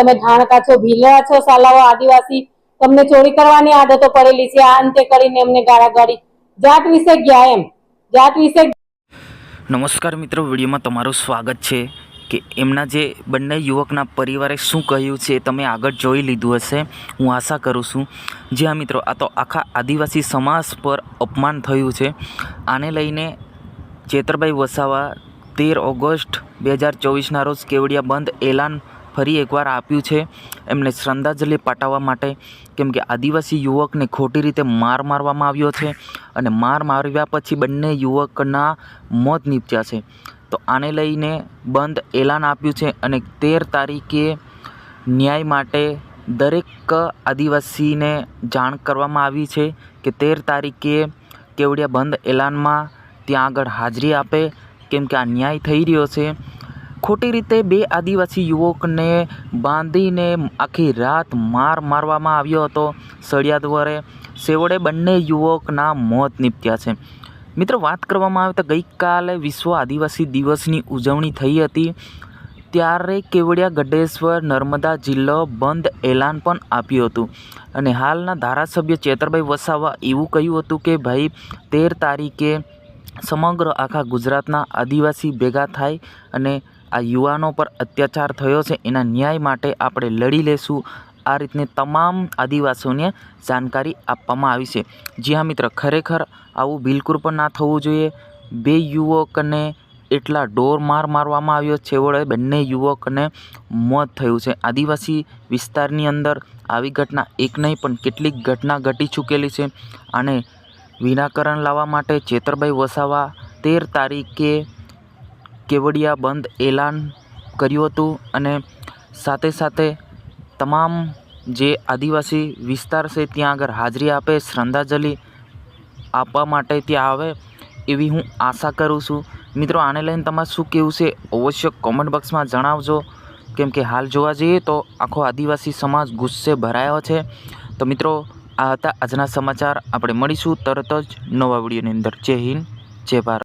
તમે ધાણકા છો ભીલડા છો સાલાઓ આદિવાસી. તમને ચોરી કરવાની આદતો પડેલી છે. આ અંતે કરીને એમને ગાળાગાળી જાત વિશે ગયા એમ. જાત વિશે નમસ્કાર મિત્રો, વિડીયોમાં તમારું સ્વાગત છે કે એમના જે બંને યુવકના પરિવારે શું કહ્યું છે તમે આગળ જોઈ લીધું હશે. હું આશા કરું છું. જી હા મિત્રો, આ તો આખા આદિવાસી સમાજ પર અપમાન થયું છે. આને લઈને ચેતરભાઈ વસાવા, તેર ઓગસ્ટ બે હજાર ચોવીસના રોજ કેવડિયા બંધ એલાન ફરી એકવાર આપ્યું છે. એમને શ્રદ્ધાંજલિ પાઠવવા માટે કેમ કે આદિવાસી યુવકને ખોટી રીતે માર મારવામાં આવ્યો છે અને માર માર્યા પછી બંને યુવકના મોત નીપજ્યા છે. તો આને લઈને બંધ એલાન આપ્યું છે અને તેર તારીખે ન્યાય માટે દરેક આદિવાસીને જાણ કરવામાં આવી છે કે તેર તારીખે કેવડિયા બંધ એલાનમાં ત્યાં આગળ હાજરી આપે. કેમ કે આ ન્યાય થઈ રહ્યો છે ખોટી રીતે બે આદિવાસી યુવકને બાંધીને આખી રાત માર મારવામાં આવ્યો હતો. સળિયા દ્વારે છેવટે બંને યુવકના મોત નીપજ્યા છે. મિત્રો, વાત કરવામાં આવે તો ગઈકાલે વિશ્વ આદિવાસી દિવસની ઉજવણી થઈ હતી. ત્યારે કેવડિયા, ગઢેશ્વર, નર્મદા જિલ્લો બંધ એલાન પણ આપ્યું હતું. અને હાલના ધારાસભ્ય ચેતરભાઈ વસાવા એવું કહ્યું હતું કે, ભાઈ, તેર તારીખે સમગ્ર આખા ગુજરાતના આદિવાસી ભેગા થાય અને આ યુવાનો પર અત્યાચાર થયો છે, એના ન્યાય માટે આપણે લડી લેશું. આ રીતની તમામ આદિવાસીઓને જાણકારી આપવામાં આવી છે. જી હા મિત્ર, ખરેખર આવું બિલકુલ પણ ના થવું જોઈએ. બે યુવકને એટલા ડોર માર મારવામાં આવ્યો છેવડે બંને યુવકને મોત થયું છે. આદિવાસી વિસ્તારની અંદર આવી ઘટના એક નહીં, પણ કેટલીક ઘટના ઘટી ચૂકેલી છે. અને વિનાકરણ લાવવા માટે ચેતરભાઈ વસાવા તેર તારીખે કેવડિયા બંધ એલાન કર્યું હતું અને સાથે સાથે તમામ જે આદિવાસી વિસ્તાર છે ત્યાં આગળ હાજરી આપે, શ્રદ્ધાંજલિ આપવા માટે ત્યાં આવે એવી હું આશા કરું છું. મિત્રો, આને લઈને તમારે શું કહેવું છે અવશ્ય કોમેન્ટ બોક્સમાં જણાવજો. કેમ કે હાલ જોવા જઈએ તો આખો આદિવાસી સમાજ ગુસ્સે ભરાયો છે. તો મિત્રો, આ હતા આજના સમાચાર. આપણે મળીશું તરત જ નવા વિડીયોની અંદર. જય હિન્દ, જય ભારત.